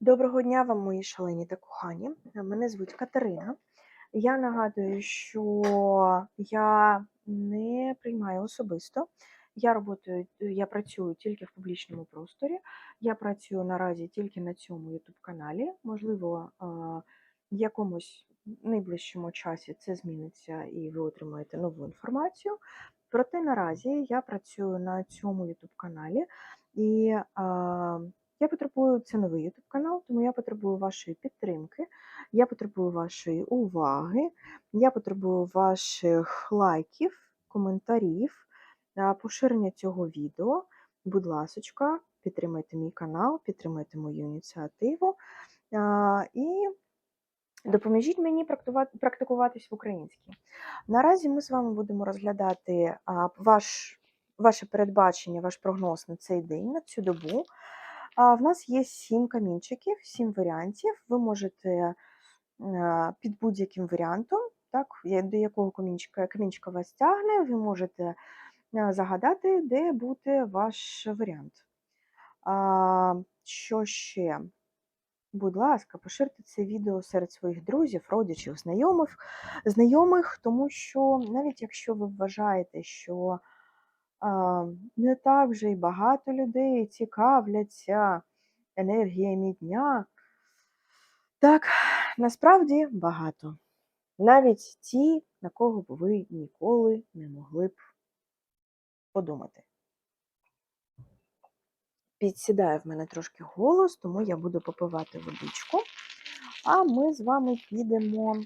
Доброго дня вам, мої шалені та кохані. Мене звуть Катерина. Я нагадую, що я не приймаю особисто. Я роботаю, я працюю тільки в публічному просторі. Я працюю наразі тільки на цьому youtube каналі. Можливо, в якомусь найближчому часі це зміниться і ви отримаєте нову інформацію. Проте наразі я працюю на цьому youtube каналі і я потребую це новий YouTube канал, тому я потребую вашої підтримки, я потребую вашої уваги, я потребую ваших лайків, коментарів, поширення цього відео. Будь ласочка, підтримайте мій канал, підтримайте мою ініціативу і допоможіть мені практикувати- практикуватись в українській. Наразі ми з вами будемо розглядати ваш, ваше передбачення, ваш прогноз на цей день, на цю добу. В нас є сім камінчиків, сім варіантів. Ви можете під будь-яким варіантом, так, до якого камінчика, камінчика вас тягне, ви можете загадати, де буде ваш варіант. Що ще? Будь ласка, поширте це відео серед своїх друзів, родичів, знайомих, знайомих, тому що навіть якщо ви вважаєте, що не так вже й багато людей цікавляться енергіями дня, так, насправді багато. Навіть ті, на кого б ви ніколи не могли б подумати. Підсідає в мене трошки голос, тому я буду попивати водичку. А ми з вами підемо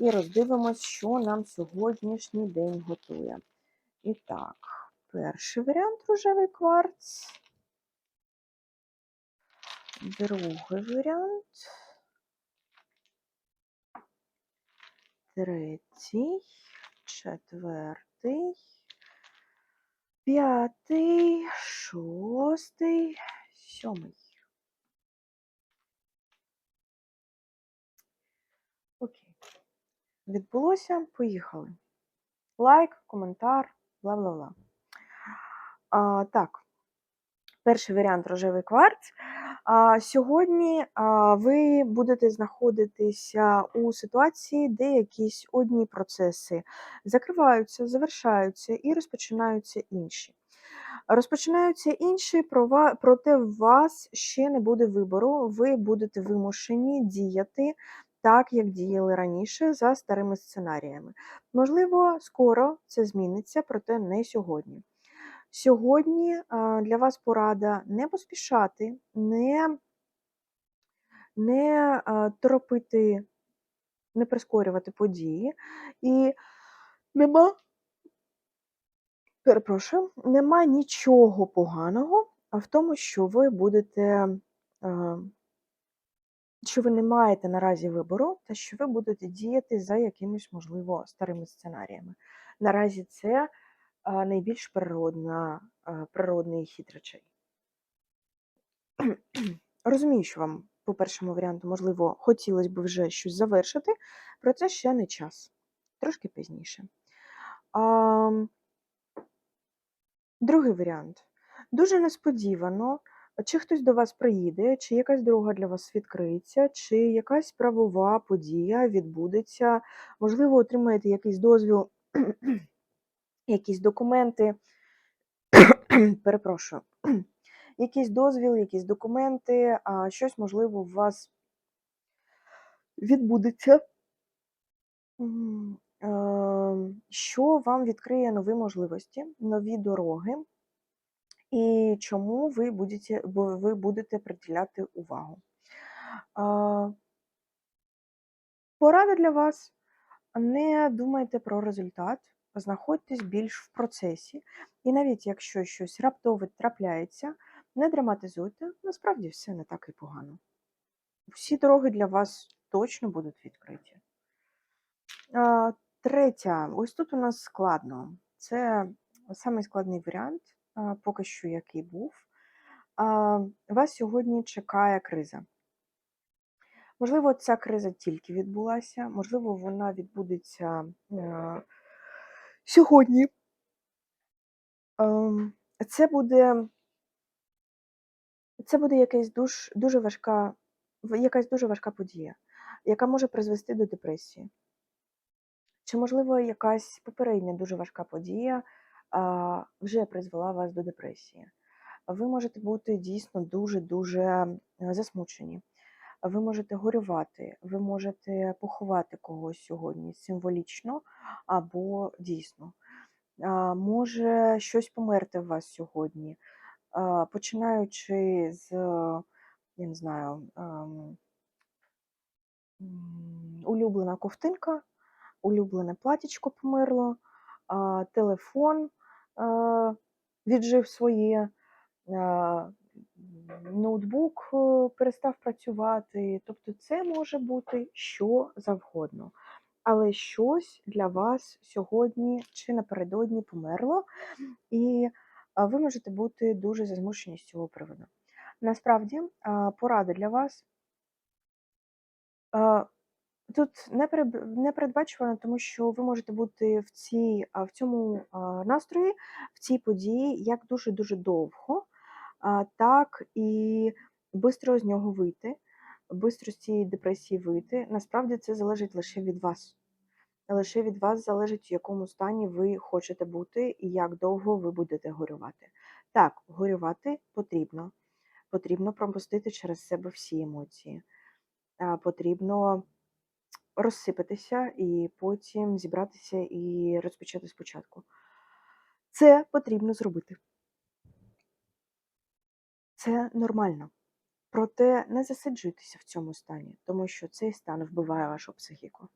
і роздивимось, що нам сьогоднішній день готує. І так, перший варіант рожевий кварц. Другий варіант. Третій, четвертий, п'ятий, шостий, сьомий. Окей. Відбулося, поїхали. Лайк, коментар, бла-бла-бла. А, так, перший варіант рожевий кварц. А, сьогодні а, ви будете знаходитися у ситуації, де якісь одні процеси закриваються, завершаються і розпочинаються інші. Розпочинаються інші, проте у вас ще не буде вибору. Ви будете вимушені діяти так, як діяли раніше за старими сценаріями. Можливо, скоро це зміниться, проте не сьогодні. Сьогодні для вас порада не поспішати, не, не торопити, не прискорювати події. І нема, перепрошую, нема нічого поганого в тому, що ви будете, що ви не маєте наразі вибору, та що ви будете діяти за якимись, можливо, старими сценаріями. Наразі це найбільш природна, природний хід речей. Розумію, що вам по першому варіанту, можливо, хотілося б вже щось завершити, проте ще не час. Трошки пізніше. А, другий варіант. Дуже несподівано, чи хтось до вас приїде, чи якась дорога для вас відкриється, чи якась правова подія відбудеться, можливо, отримаєте якийсь дозвіл, якісь документи. Перепрошую. Якийсь дозвіл, якісь документи, а щось, можливо, у вас відбудеться, е, що вам відкриє нові можливості, нові дороги, і чому ви будете, ви будете приділяти увагу. Порада для вас. Не думайте про результат, знаходьтесь більш в процесі. І навіть якщо щось раптово трапляється, не драматизуйте, насправді все не так і погано. Всі дороги для вас точно будуть відкриті. Третя, ось тут у нас складно. Це самий варіант, поки що який був. Вас сьогодні чекає криза. Можливо, ця криза тільки відбулася, можливо, вона відбудеться е, сьогодні. Ем, Це буде Це буде якась дуж дуже важка якась дуже важка подія, яка може призвести до депресії. Чи, можливо, якась попередня дуже важка подія, вже призвела вас до депресії. Ви можете бути дійсно дуже-дуже, засмучені. Ви можете горювати, ви можете поховати когось сьогодні символічно або дійсно. Може щось померти в вас сьогодні, починаючи з, я не знаю, ем улюблена ковтинка, улюблене платічко померло, телефон, віджив своє, ноутбук, е, перестав працювати. Тобто це може бути що завгодно. Але щось для вас сьогодні чи напередодні померло, і, ви можете бути дуже засмучені з цього приводу. Насправді, порада для вас тут не передбачувано, тому що ви можете бути в цій в цьому, настрої, в цій події як дуже-дуже довго, так і бистро з нього вийти, бистро з цієї депресії вийти. Насправді це залежить лише від вас. Лише від вас залежить, в якому стані ви хочете бути і як довго ви будете горювати. Так, горювати потрібно. Потрібно пропустити через себе всі емоції. Потрібно розсипатися і потім зібратися і розпочати спочатку. Це потрібно зробити. Це нормально. Проте не засиджуйтеся в цьому стані, тому що цей стан вбиває вашу психіку.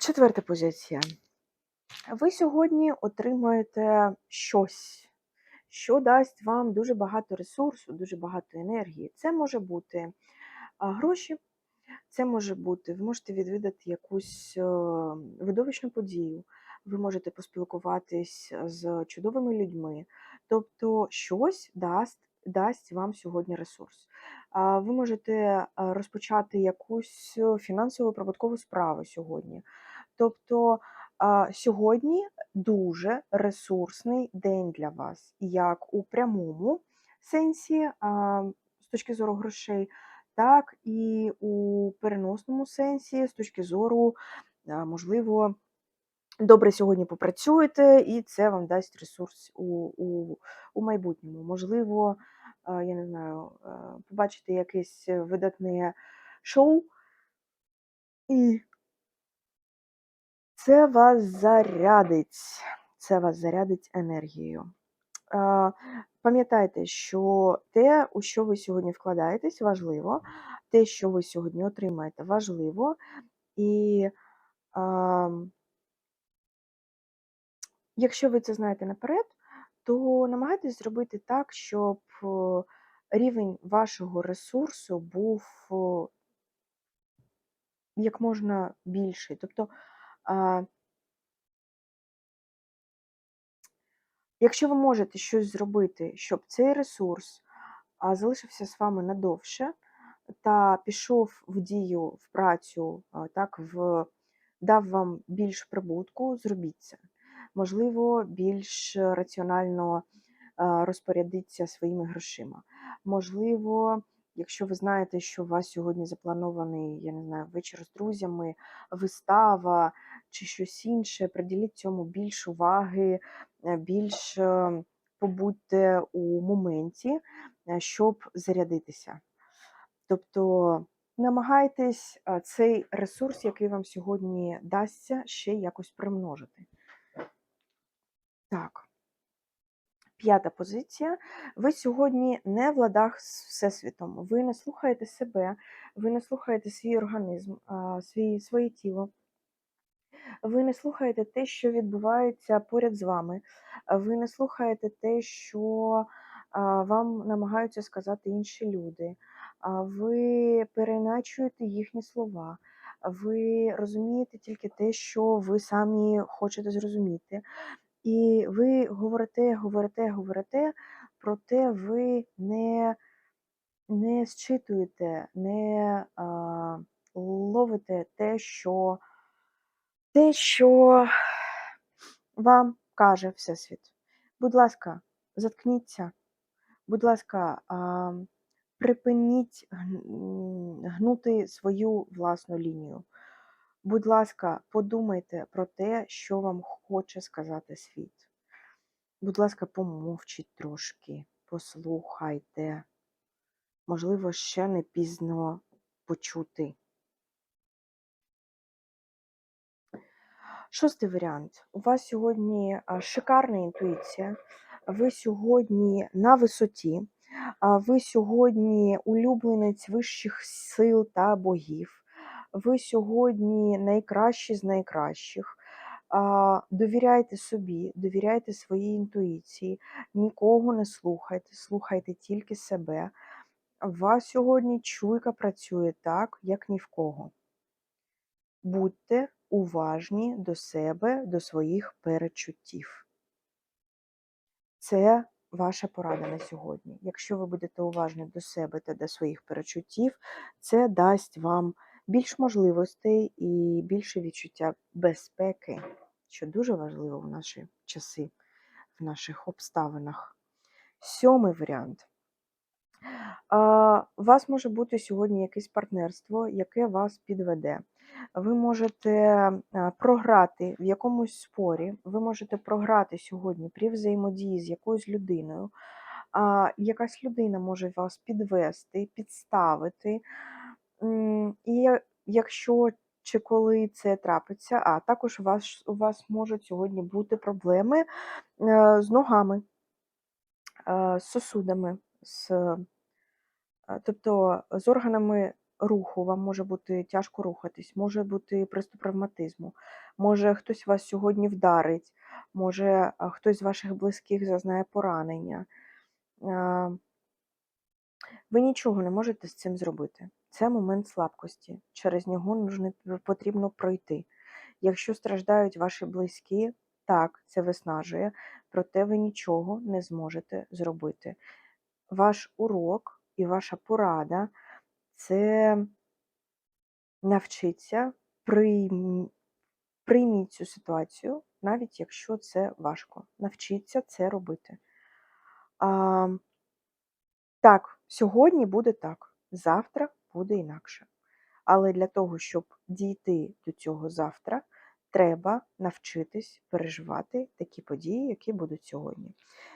Четверта позиція. Ви сьогодні отримаєте щось, що дасть вам дуже багато ресурсу, дуже багато енергії. Це може бути гроші, це може бути, ви можете відвідати якусь е, видовищну подію, ви можете поспілкуватись з чудовими людьми. Тобто щось дасть, дасть вам сьогодні ресурс. Ви можете е, розпочати якусь фінансово прибуткову справу сьогодні. Тобто сьогодні дуже ресурсний день для вас, як у прямому сенсі, з точки зору грошей, так і у переносному сенсі, з точки зору, можливо, добре сьогодні попрацюєте, і це вам дасть ресурс у, у, у майбутньому. Можливо, я не знаю, побачите якесь видатне шоу. І це вас зарядить, це вас зарядить енергією. Пам'ятайте, що те, у що ви сьогодні вкладаєтесь, важливо, те, що ви сьогодні отримаєте, важливо. І а, якщо ви це знаєте наперед, то намагайтесь зробити так, щоб е, рівень вашого ресурсу був е, як можна більший. Тобто, а, Якщо ви можете щось зробити, щоб цей ресурс залишився з вами надовше та пішов в дію, в працю, так, в, дав вам більш прибутку, зробіть це. Можливо, більш раціонально розпорядитися своїми грошима. Можливо, якщо ви знаєте, що у вас сьогодні запланований, я не знаю, вечір з друзями, вистава чи щось інше, приділіть цьому більш уваги, е, більш е, побудьте у моменті, е, щоб зарядитися. Тобто намагайтесь е, цей ресурс, який вам сьогодні дасться, ще якось примножити. Так. П'ята позиція. Ви сьогодні не в ладах з Всесвітом. Ви не слухаєте себе, ви не слухаєте свій організм, свій, своє тіло. Ви не слухаєте те, що відбувається поряд з вами. Ви не слухаєте те, що вам намагаються сказати інші люди. Ви переначуєте їхні слова. Ви розумієте тільки те, що ви самі хочете зрозуміти. І ви говорите, говорите, говорите, проте ви не не зчитуєте, не а, ловите те, що те, що вам каже Всесвіт. Будь ласка, заткніться. Будь ласка, а, припиніть гнути свою власну лінію. Будь ласка, подумайте про те, що вам хоче сказати світ. Будь ласка, помовчіть трошки, послухайте. Можливо, ще не пізно почути. Шостий варіант. У вас сьогодні шикарна інтуїція, ви сьогодні на висоті, ви сьогодні улюбленець вищих сил та богів, ви сьогодні найкращі з найкращих. Довіряйте собі, довіряйте своїй інтуїції, нікого не слухайте, слухайте тільки себе. У вас сьогодні чуйка працює так, як ні в кого. Будьте уважні до себе, до своїх перечуттів. Це ваша порада на сьогодні. Якщо ви будете уважні до себе та до своїх перечуттів, це дасть вам більш можливостей і більше відчуття безпеки, що дуже важливо в наші часи, в наших обставинах. Сьомий варіант. У вас може бути сьогодні якесь партнерство, яке вас підведе. Ви можете програти в якомусь спорі, ви можете програти сьогодні при взаємодії з якоюсь людиною. Якась людина може вас підвести, підставити. І якщо чи коли це трапиться, а також у вас, у вас можуть сьогодні бути проблеми е, з ногами, е, з сосудами, з Е, Тобто з органами руху вам може бути тяжко рухатись, може бути приступ травматизму, може хтось вас сьогодні вдарить, може хтось з ваших близьких зазнає поранення. Ви нічого не можете з цим зробити. Це момент слабкості. Через нього потрібно пройти. Якщо страждають ваші близькі, так, це виснажує, проте ви нічого не зможете зробити. Ваш урок і ваша порада це навчиться, прийм- прийміть цю ситуацію, навіть якщо це важко. Навчіться це робити. А, так, сьогодні буде так, завтра буде інакше. Але для того, щоб дійти до цього завтра, треба навчитись переживати такі події, які будуть сьогодні.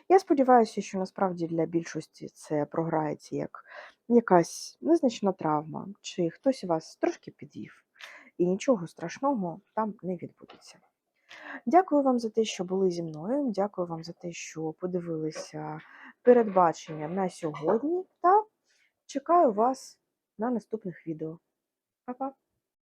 Я сподіваюся, що насправді для більшості це програється як якась незначна травма, чи хтось вас трошки під'їв, і нічого страшного там не відбудеться. Дякую вам за те, що були зі мною. Дякую вам за те, що подивилися передбачення на сьогодні, та чекаю вас на наступних відео. Па-па!